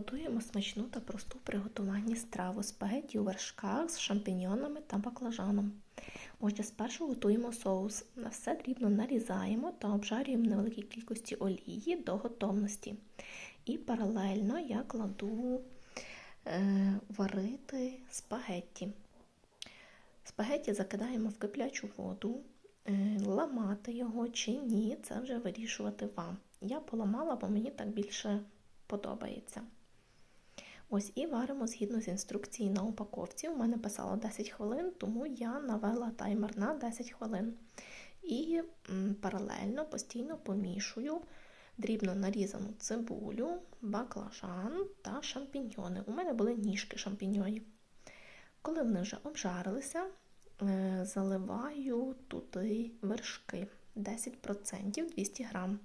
Готуємо смачну та просту в приготуванні страву спагетті у вершках з шампіньйонами та баклажаном. Отже, спершу готуємо соус. На все дрібно нарізаємо та обжарюємо невеликій кількості олії до готовності. І паралельно я кладу е, варити спагетті. Спагетті закидаємо в киплячу воду. Е, Ламати його чи ні, це вже вирішувати вам. Я поламала, бо мені так більше подобається. Ось і варимо згідно з інструкції на упаковці. У мене писало 10 хвилин, тому я навела таймер на 10 хвилин. І паралельно постійно помішую дрібно нарізану цибулю, баклажан та шампіньйони. У мене були ніжки шампіньйонів. Коли вони вже обжарилися, е, заливаю туди вершки 10% 200 грам.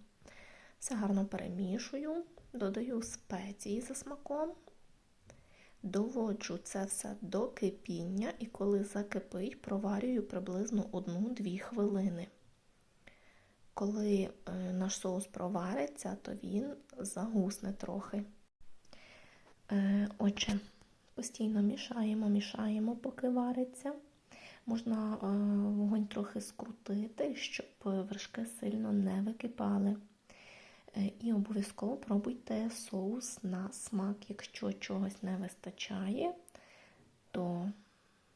Все гарно перемішую, додаю спеції за смаком, доводжу це все до кипіння і коли закипить, проварюю приблизно 1-2 хвилини. Коли е, наш соус провариться, то він загусне трохи. Е, Отже, постійно мішаємо, мішаємо, поки вариться. Можна е, вогонь трохи скрутити, щоб вершки сильно не википали. Е, І обов'язково пробуйте соус на смак. Якщо чогось не вистачає, то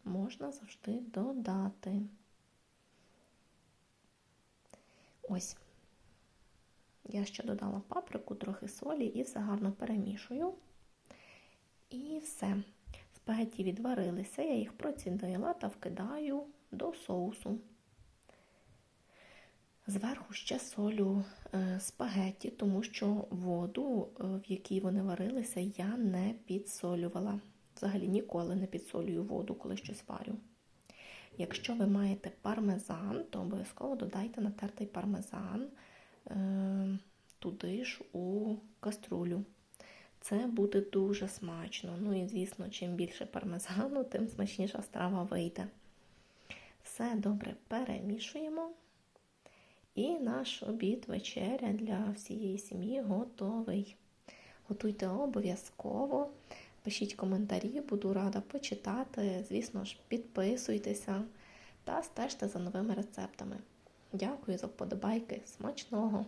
можна завжди додати. Ось. Я ще додала паприку, трохи солі і все гарно перемішую. І все. Спагетті відварилися, я їх процідила та вкидаю до соусу. Зверху ще солю е, спагетті, тому що воду, е, в якій вони варилися, я не підсолювала. Взагалі ніколи не підсолюю воду, коли щось варю. Якщо ви маєте пармезан, то обов'язково додайте натертий пармезан е, туди ж у каструлю. Це буде дуже смачно. Ну і, звісно, чим більше пармезану, тим смачніша страва вийде. Все добре перемішуємо. І наш обід вечеря для всієї сім'ї готовий. Готуйте обов'язково, пишіть коментарі, буду рада почитати. Звісно ж, підписуйтеся та стежте за новими рецептами. Дякую за вподобайки. Смачного!